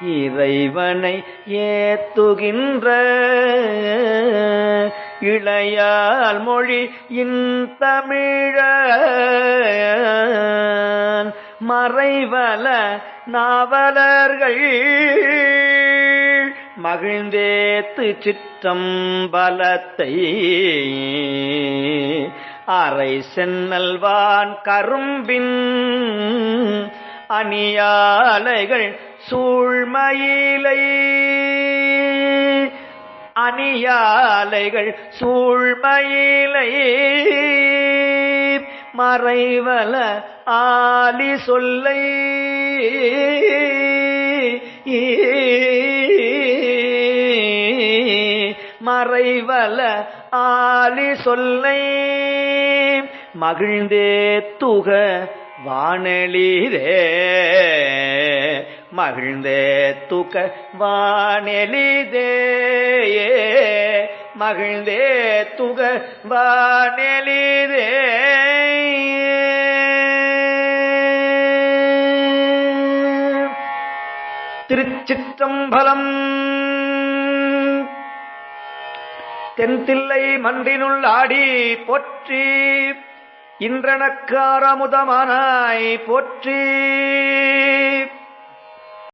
இறைவனை ஏத்துகின்ற இளையால் மொழி தமிழ மறைவல நாவலர்கள் மகிழ்ந்தேத்து சிற்றம்பலத்தை அரை சென்னல்வான் கரும்பின் அணியாலைகள் சூழ்மயிலை. அணியாலைகள் சூழ்மயிலை. மறைவல ஆலி சொல்லை. மறைவல ஆலி சொல்லை. மகிழ்ந்தே துக வானெளிரே மகிழ்ந்தே தூக்க வானெளிதே மகிழ்ந்தே துக வானெலிதே திருச்சிற்றம்பலம். தென்தில்லை மன்றினுள் ஆடி போற்றி. இன்றனக்காரமுதமானாய் போற்றி.